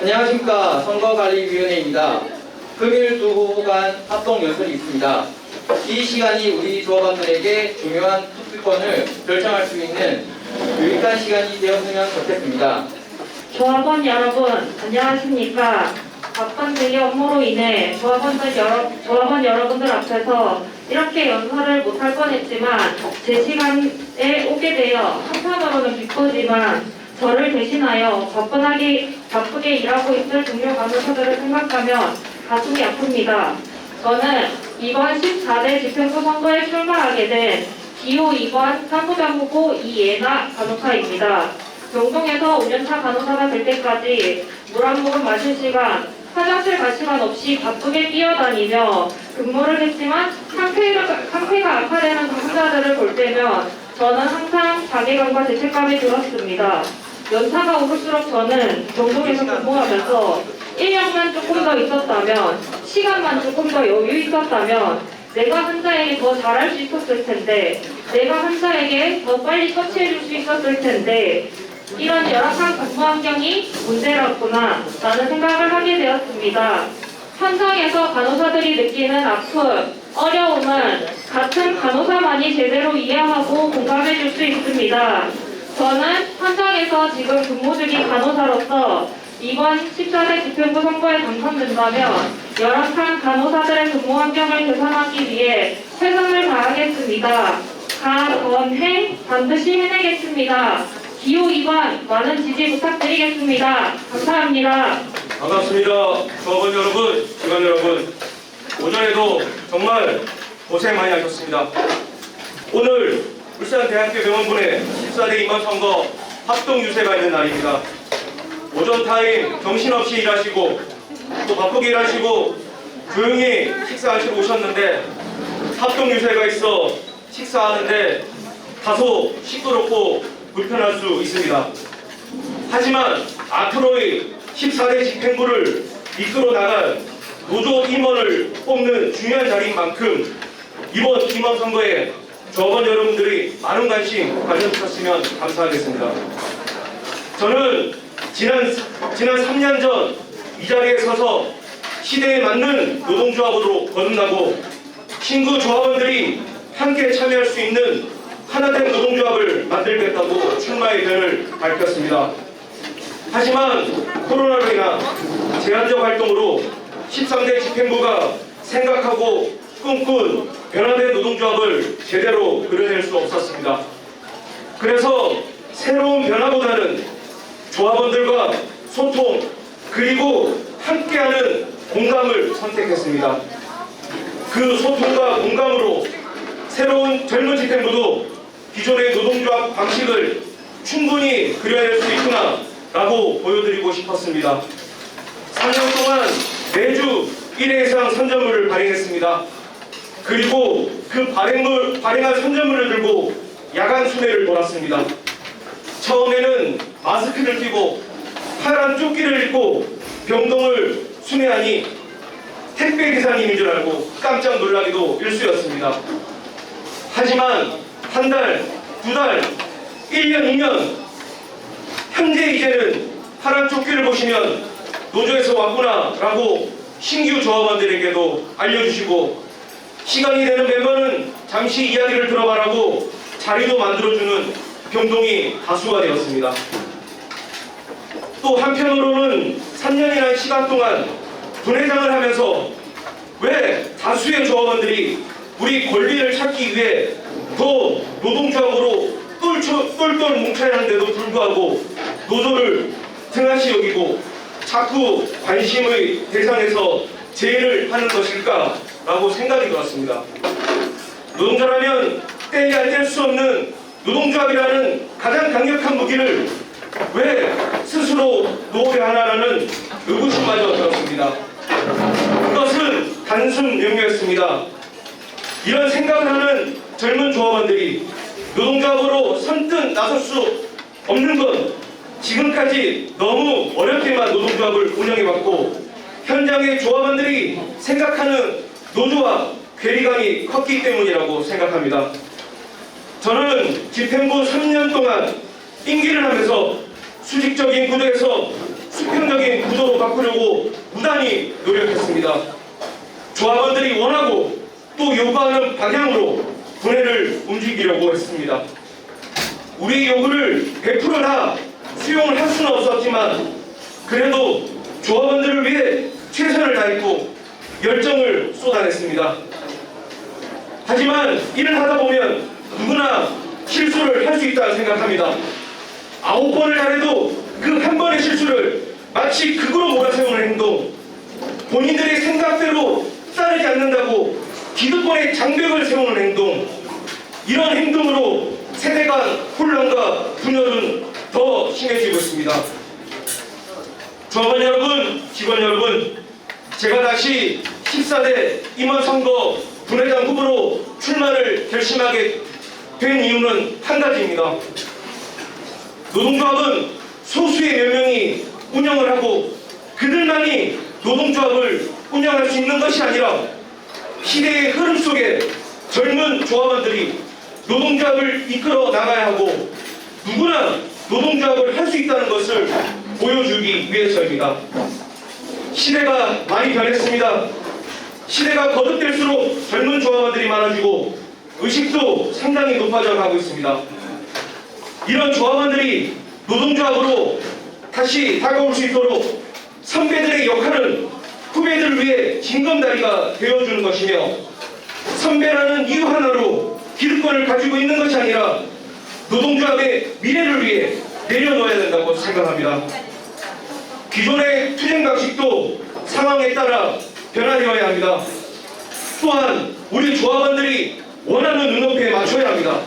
안녕하십니까 선거관리위원회입니다. 금일 두 후보 간 합동 연설이 있습니다. 이 시간이 우리 조합원들에게 중요한 투표권을 결정할 수 있는 유익한 시간이 되었으면 좋겠습니다. 조합원 여러분, 안녕하십니까. 바쁜 대기 업무로 인해 조합원들 여러, 조합원 여러분들 앞에서 이렇게 연설을 못할 뻔했지만 제 시간에 오게 되어 한편으로는 기쁘지만 저를 대신하여 바쁘게, 바쁘게 일하고 있을 동료 간호사들을 생각하면 가슴이 아픕니다. 저는 이번 14대 집행부 선거에 출마하게 된 기호 2번 사무장 후보 이예나 간호사입니다. 병동에서 5년차 간호사가 될 때까지 물 한 모금 마실 시간, 화장실 갈 시간 없이 바쁘게 뛰어다니며 근무를 했지만 상태가, 상태가 악화되는 환자들을 볼 때면 저는 항상 자괴감과 죄책감이 들었습니다. 연차가 오를수록 저는 병동에서 근무하면서 인력만 조금 더 있었다면, 시간만 조금 더 여유 있었다면, 내가 환자에게 더 잘할 수 있었을 텐데, 내가 환자에게 더 빨리 처치해 줄 수 있었을 텐데, 이런 열악한 근무 환경이 문제였구나 라는 생각을 하게 되었습니다. 현장에서 간호사들이 느끼는 아픔, 어려움은 같은 간호사만이 제대로 이해하고 공감해 줄 수 있습니다. 저는 현장에서 지금 근무 중인 간호사로서 이번 14대 집행부 선거에 당선된다면 열악한 간호사들의 근무 환경을 개선하기 위해 최선을 다하겠습니다. 가건행 반드시 해내겠습니다. 기호 2번 많은 지지 부탁드리겠습니다. 감사합니다. 반갑습니다. 조합원 여러분, 직원 여러분. 오전에도 정말 고생 많이 하셨습니다. 오늘 울산대학교 병원분의 14대 임원 선거 합동 유세가 있는 날입니다. 오전 타임 정신없이 일하시고 또 바쁘게 일하시고 조용히 식사하시고 오셨는데 합동 유세가 있어 식사하는데 다소 시끄럽고 불편할 수 있습니다. 하지만 앞으로의 14대 집행부를 이끌어 나갈 노조 임원을 뽑는 중요한 자리인 만큼 이번 임원 선거에 조합원 여러분들이 많은 관심 가져주셨으면 감사하겠습니다. 저는 지난, 지난 3년 전 이 자리에 서서 시대에 맞는 노동조합으로 거듭나고 신구 조합원들이 함께 참여할 수 있는 하나된 노동조합을 만들겠다고 출마의 변을 밝혔습니다. 하지만 코로나로 인한 제한적 활동으로 13대 집행부가 생각하고 꿈꾼 변화된 노동조합을 제대로 그려낼 수 없었습니다. 그래서 새로운 변화보다는 조합원들과 소통 그리고 함께하는 공감을 선택했습니다. 그 소통과 공감으로 새로운 젊은 집행부도 기존의 노동조합 방식을 충분히 그려낼 수 있구나 라고 보여드리고 싶었습니다. 3년 동안 매주 1회 이상 선전물을 발행했습니다. 그리고 그 발행물, 발행한 선전물을 들고 야간 수매를 돌았습니다. 처음에는 마스크를 끼고 파란 조끼를 입고 병동을 수매하니 택배 기사님인 줄 알고 깜짝 놀라기도 일쑤였습니다. 하지만 한 달, 두 달, 1년, 2년 현재 이제는 파란 조끼를 보시면 노조에서 왔구나 라고 신규 조합원들에게도 알려주시고 시간이 되는 멤버는 잠시 이야기를 들어봐라고 자리도 만들어주는 병동이 다수가 되었습니다. 또 한편으로는 3년이라는 시간 동안 분회장을 하면서 왜 다수의 조합원들이 우리 권리를 찾기 위해 더 노동조합으로 똘똘, 똘똘 뭉쳐야 하는데도 불구하고 노조를 등한시 여기고 자꾸 관심의 대상에서 제외를 하는 것일까 라고 생각이 들었습니다. 노동자라면 떼야 뗄 수 없는 노동조합이라는 가장 강력한 무기를 왜 스스로 놓으려 하나라는 의구심마저 들었습니다. 그것은 단순 명료했습니다. 이런 생각을 하는 젊은 조합원들이 노동조합으로 선뜻 나설 수 없는 건 지금까지 너무 어렵게만 노동조합을 운영해왔고 현장의 조합원들이 생각하는 노조와 괴리감이 컸기 때문이라고 생각합니다. 저는 집행부 3년 동안 임기를 하면서 수직적인 구도에서 수평적인 제도로 바꾸려고 무단히 노력했습니다. 조합원들이 원하고 또 요구하는 방향으로 분해를 움직이려고 했습니다. 우리 요구를 100%다 수용을 할 수는 없었지만 그래도 조합원들을 위해 최선을 다했고 열정을 쏟아냈습니다. 하지만 일을 하다 보면 누구나 실수를 할 수 있다고 생각합니다. 아홉 번을 잘해도 그 한 번의 실수를 마치 극으로 몰아세우는 행동, 본인들의 생각대로 따르지 않는다고 기득권의 장벽을 세우는 행동, 이런 행동으로 세대 간 혼란과 분열은 더 심해지고 있습니다. 조합원 여러분, 직원 여러분, 제가 다시 14대 임원 선거 분회장 후보로 출마를 결심하게 된 이유는 한 가지입니다. 노동조합은 소수의 몇 명이 운영을 하고 그들만이 노동조합을 운영할 수 있는 것이 아니라 시대의 흐름 속에 젊은 조합원들이 노동조합을 이끌어 나가야 하고 누구나 노동조합을 할 수 있다는 것을 보여주기 위해서입니다. 시대가 많이 변했습니다. 시대가 거듭될수록 젊은 조합원들이 많아지고 의식도 상당히 높아져 가고 있습니다. 이런 조합원들이 노동조합으로 다시 다가올 수 있도록 선배들의 역할은 후배들을 위해 징검다리가 되어주는 것이며 선배라는 이유 하나로 기득권을 가지고 있는 것이 아니라 노동조합의 미래를 위해 내려놓아야 된다고 생각합니다. 기존의 투쟁 방식도 상황에 따라 변화되어야 합니다. 또한 우리 조합원들이 원하는 눈높이에 맞춰야 합니다.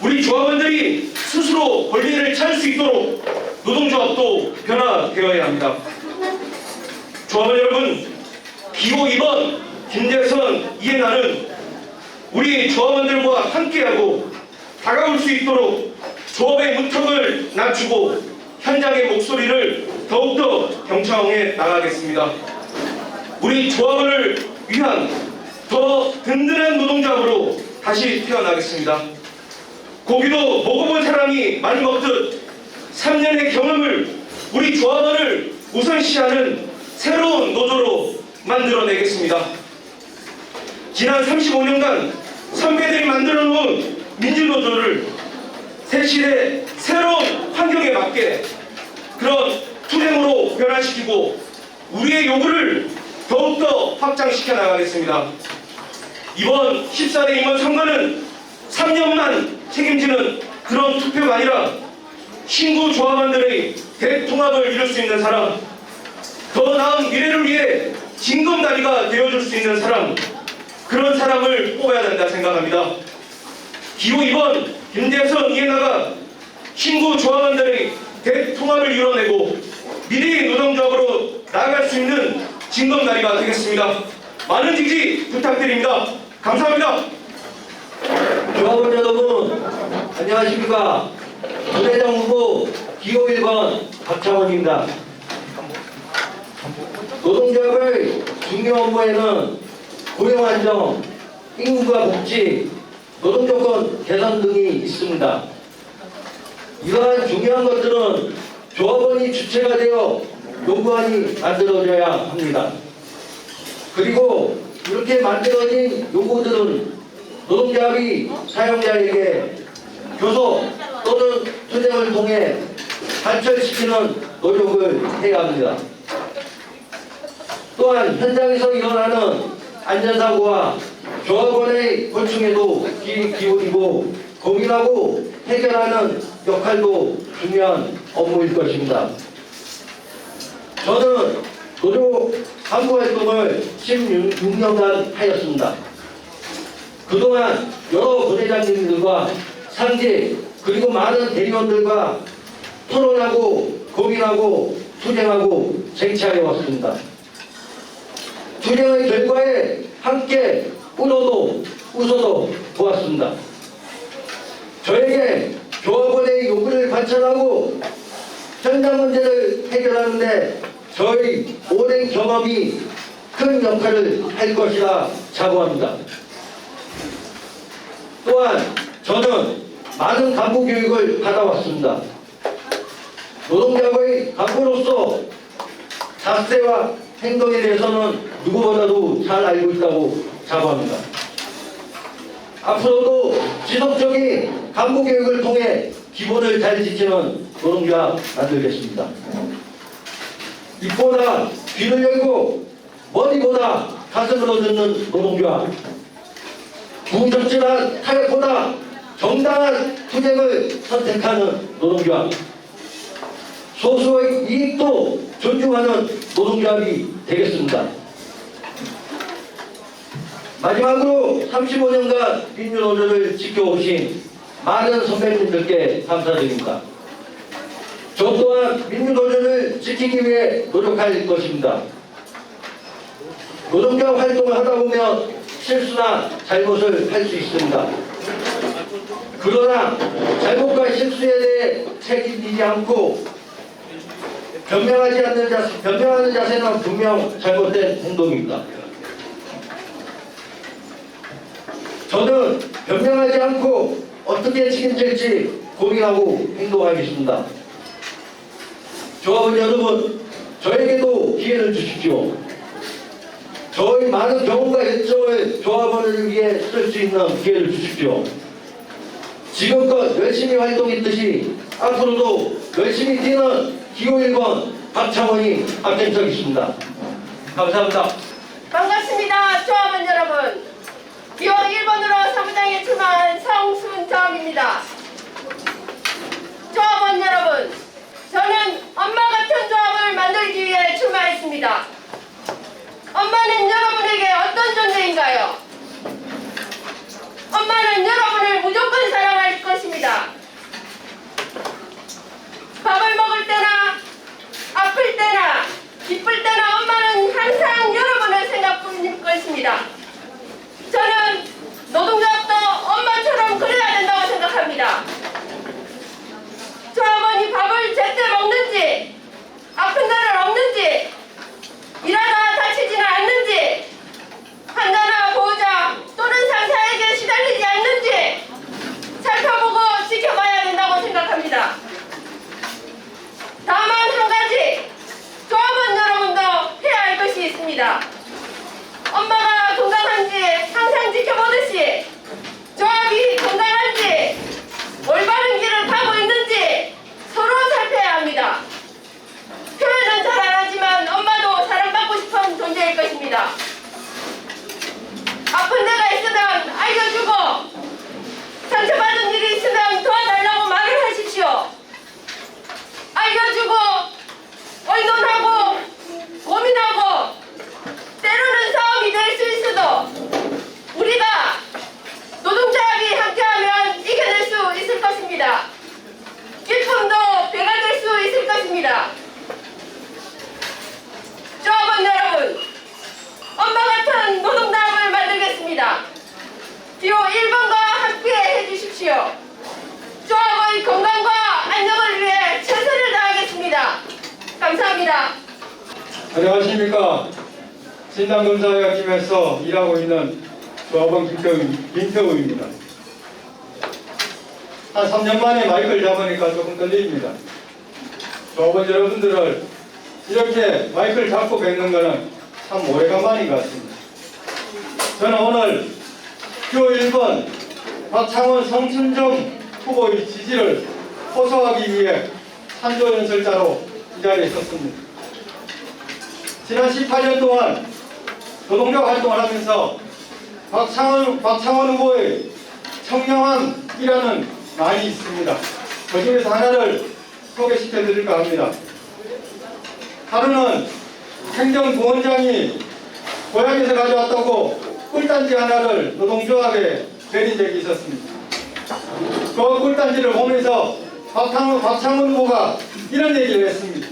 우리 조합원들이 스스로 권리를 찾을 수 있도록 노동조합도 변화되어야 합니다. 조합원 여러분, 기호 2번 김대선 이해나는 우리 조합원들과 함께하고 다가올 수 있도록 조합의 문턱을 낮추고 현장의 목소리를 더욱더 경청해 나가겠습니다. 우리 조합원을 위한 더 든든한 노동조합으로 다시 태어나겠습니다. 고기도 먹어본 사람이 많이 먹듯 3년의 경험을 우리 조합원을 우선시하는 새로운 노조로 만들어내겠습니다. 지난 35년간 선배들이 만들어 놓은 민주노조를 새 시대 새로운 환경에 맞게 그런 투쟁으로 변화시키고 우리의 요구를 더욱더 확장시켜 나가겠습니다. 이번 14대 임원 선거는 3년만 책임지는 그런 투표가 아니라 신구 조합원들의 대통합을 이룰 수 있는 사람, 더 나은 미래를 위해 징검다리가 되어줄 수 있는 사람, 그런 사람을 뽑아야 된다 생각합니다. 기호 2번 김대선 이해나가 신구 조합원들의 대통합을 이뤄내고 미래의 노동조합으로 나아갈 수 있는 징검다리가 되겠습니다. 많은 지지 부탁드립니다. 감사합니다. 조합원 여러분 안녕하십니까 부대장 후보 기호 1번 박창원입니다 노동조합의 중요 업무에는 고용 안정, 임금과 복지, 노동조건 개선 등이 있습니다 이러한 중요한 것들은 조합원이 주체가 되어 요구안이 만들어져야 합니다 그리고 이렇게 만들어진 요구들은 노동조합이 사용자에게 교섭 또는 투쟁을 통해 관철시키는 노력을 해야 합니다. 또한 현장에서 일어나는 안전사고와 조합원의 고충에도 귀 기울이고 고민하고 해결하는 역할도 중요한 업무일 것입니다. 저는 노조 간부 활동을 16년간 하였습니다. 그동안 여러 부대장님들과 상제 그리고 많은 대의원들과 토론하고 고민하고 투쟁하고 쟁취하여 왔습니다. 투쟁의 결과에 함께 울어도 웃어도 보았습니다. 저에게 조합원의 요구를 관찰하고 현장 문제를 해결하는데 저의 오랜 경험이 큰 역할을 할 것이라 자부합니다. 또한 저는 많은 간부 교육을 받아왔습니다. 노동자의 간부로서 자세와 행동에 대해서는 누구보다도 잘 알고 있다고 자부합니다. 앞으로도 지속적인 간부 교육을 통해 기본을 잘 지키는 노동자 만들겠습니다. 입보다 귀를 열고 머리보다 가슴으로 듣는 노동자 부적절한 타협보다 정당한 투쟁을 선택하는 노동자 소수의 이익도 존중하는 노동조합이 되겠습니다. 마지막으로 35년간 민주노조를 지켜오신 많은 선배님들께 감사드립니다. 저 또한 민주노조를 지키기 위해 노력할 것입니다. 노동자 활동을 하다 보면 실수나 잘못을 할 수 있습니다. 그러나 잘못과 실수에 대해 책임지지 않고 변명하지 않는 자세, 변명하는 자세는 분명 잘못된 행동입니다. 저는 변명하지 않고 어떻게 책임질지 고민하고 행동하겠습니다. 조합원 여러분, 저에게도 기회를 주십시오. 저의 많은 경험과 열정을 조합원을 위해 쓸 수 있는 기회를 주십시오. 지금껏 열심히 활동했듯이 앞으로도 열심히 뛰는 기호 1번 박창원이 앞장서겠습니다. 감사합니다. 반갑습니다. 조합원 여러분. 기호 1번으로 사무장에 출마한 성순정입니다. 조합원 여러분, 저는 엄마 같은 조합을 만들기 위해 출마했습니다. 엄마는 여러분에게 어떤 존재인가요? 엄마는 여러분을 무조건 사랑할 것입니다. 밥을 먹을 때나 아플 때나 기쁠 때나 엄마는 항상 여러분을 생각뿐일 것입니다. 저는 노동조합도 엄마처럼 그래야 된다고 생각합니다. 조합원이 밥을 제때 먹는지 아픈 날은 없는지 일하다 다치지는 않는지 환자나 보호자 또는 상사에게 시달리지 않는지 살펴보고 지켜봐야 된다고 생각합니다. 다만 한 가지 조합원 여러분도 해야 할 것이 있습니다. 엄마가 건강한지 항상 지켜보듯이 조합이 건강한지 올바른 길을 가고 있는지 서로 살펴야 합니다. 표현은 잘 안 하지만 엄마도 사랑받고 싶은 존재일 것입니다. 아픈 데가 있으면 알려주고. 상처받은 일이 있으면 도와달라고 말을 하십시오. 알려주고 의논하고 고민하고 때로는 싸움이 될 수 있어도 우리가 노동조합이 함께하면 이겨낼 수 있을 것입니다. 기쁨도 배가 될 수 있을 것입니다. 조합원 여러분, 엄마 같은 노동조합을 만들겠습니다. 기호 1번과 함께 해주십시오. 조합의 건강과 안녕을 위해 최선을 다하겠습니다. 감사합니다. 안녕하십니까. 진단검사협팀에서 일하고 있는 김태우, 김태우입니다. 한 3년 만에 마이크를 잡으니까 조금 떨립니다. 조합원 여러분들을 이렇게 마이크를 잡고 뵙는 것은 참 오래간만인 것 같습니다. 저는 오늘 표 1번 박창원 성춘정 후보의 지지를 호소하기 위해 산조 연설자로 이 자리에 섰습니다. 지난 18년 동안 노동자 활동을 하면서 박창원, 박창원 후보의 청량함이라는 말이 있습니다. 그 중에서 하나를 소개시켜 드릴까 합니다. 하루는 행정부원장이 고향에서 가져왔다고 꿀단지 하나를 노동조합에 내린 적이 있었습니다. 그 꿀단지를 보면서 박창원, 박창원 후보가 이런 얘기를 했습니다.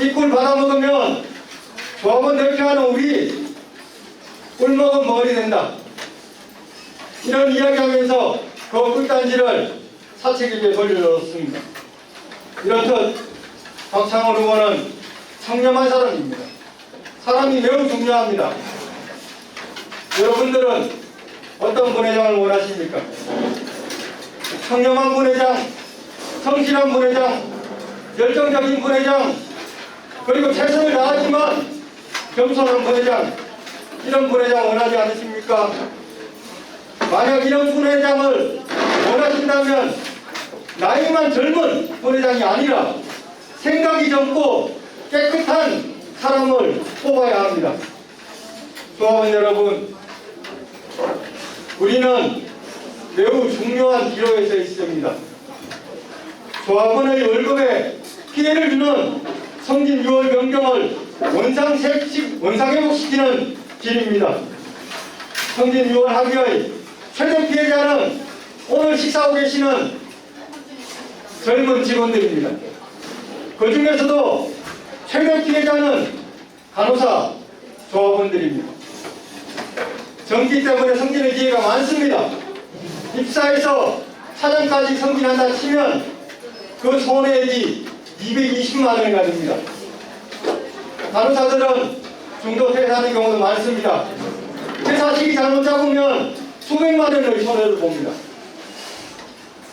이 꿀 받아먹으면 조합원 대표하는 우리 꿀 먹은 머리 된다. 이런 이야기하면서 그 꿀단지를 사책에게 돌려줬습니다. 이렇듯 박창원 후보는 청렴한 사람입니다. 사람이 매우 중요합니다. 여러분들은 어떤 분회장을 원하십니까? 청렴한 분회장, 성실한 분회장, 열정적인 분회장, 그리고 최선을 다하지만 겸손한 부회장 이런 부회장 원하지 않으십니까? 만약 이런 부회장을 원하신다면 나이만 젊은 부회장이 아니라 생각이 젊고 깨끗한 사람을 뽑아야 합니다. 조합원 여러분, 우리는 매우 중요한 기로에 서 있습니다. 조합원의 월급에 피해를 주는 성진 6월 변경을 원상 회복- 원상회복시키는 길입니다. 성진 6월 합의의 최대 피해자는 오늘 식사하고 계시는 젊은 직원들입니다. 그 중에서도 최대 피해자는 간호사 조합원들입니다. 정기 때문에 성진의 기회가 많습니다. 입사해서 차장까지 성진한다 치면 그 손해액이 220만 원이나 됩니다. 간호사들은 중도 퇴사하는 경우도 많습니다. 퇴사 시기 잘못 잡으면 수백만 원의 손해를 봅니다.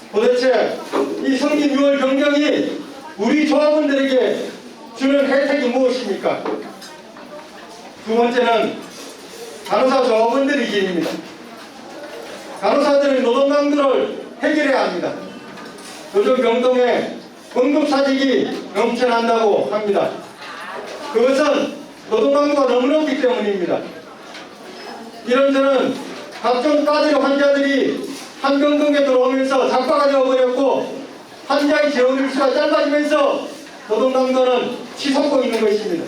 도대체 이 성진 6월 변경이 우리 조합원들에게 주는 혜택이 무엇입니까? 두 번째는 간호사 조합원들의 길입니다. 간호사들의 노동 강도를 해결해야 합니다. 요즘 병동에 응급사직이 넘쳐난다고 합니다. 그것은 노동 강도가 너무 높기 때문입니다. 이런저런 각종 과들 환자들이 한 병동에 들어오면서 작가가 되어버렸고 환자의 재원 일수가 짧아지면서 노동 강도는 치솟고 있는 것입니다.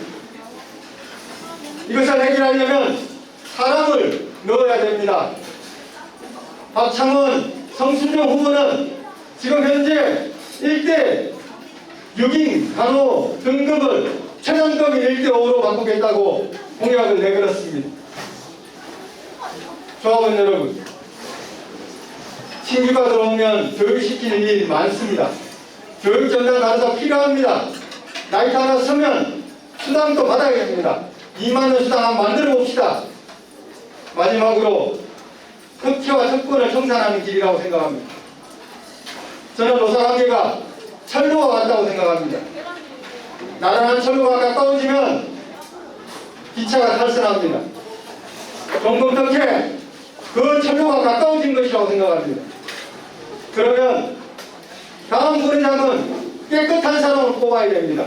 이것을 해결하려면 사람을 넣어야 됩니다. 박창원, 성순정 후보는 지금 현재 1대 6인 간호 등급을 최저급이 1대 5로 바꾸겠다고 공약을 내걸었습니다. 조합원 여러분, 신규가 들어오면 교육시키는 일이 많습니다. 교육 전담 간호사 필요합니다. 나이 하나 서면 수당도 받아야 됩니다. 2만 원 수당 한번 만들어 봅시다. 마지막으로 흑태와 특권을 청산하는 길이라고 생각합니다. 저는 노사관계가 철로와 같다고 생각합니다. 나란한 철로가 가까워지면 기차가 탈선합니다. 종금 덕에 그 철로가 가까워진 것이라고 생각합니다. 그러면 다음 부회장은 깨끗한 사람을 뽑아야 됩니다.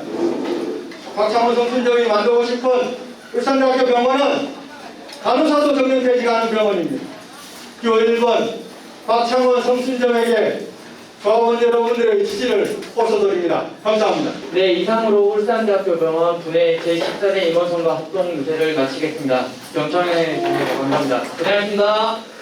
박창원 성순정이 만들고 싶은 울산대학교 병원은 간호사도 정년퇴직하는 병원입니다. 그 1번 박창원 성순정에게 조합원 여러분들의 지지를 호소드립니다. 감사합니다. 네, 이상으로 울산대학교 병원 분해 제14대 임원선거 합동 유세를 마치겠습니다. 경청해 주셔서 감사합니다. 고생하셨습니다.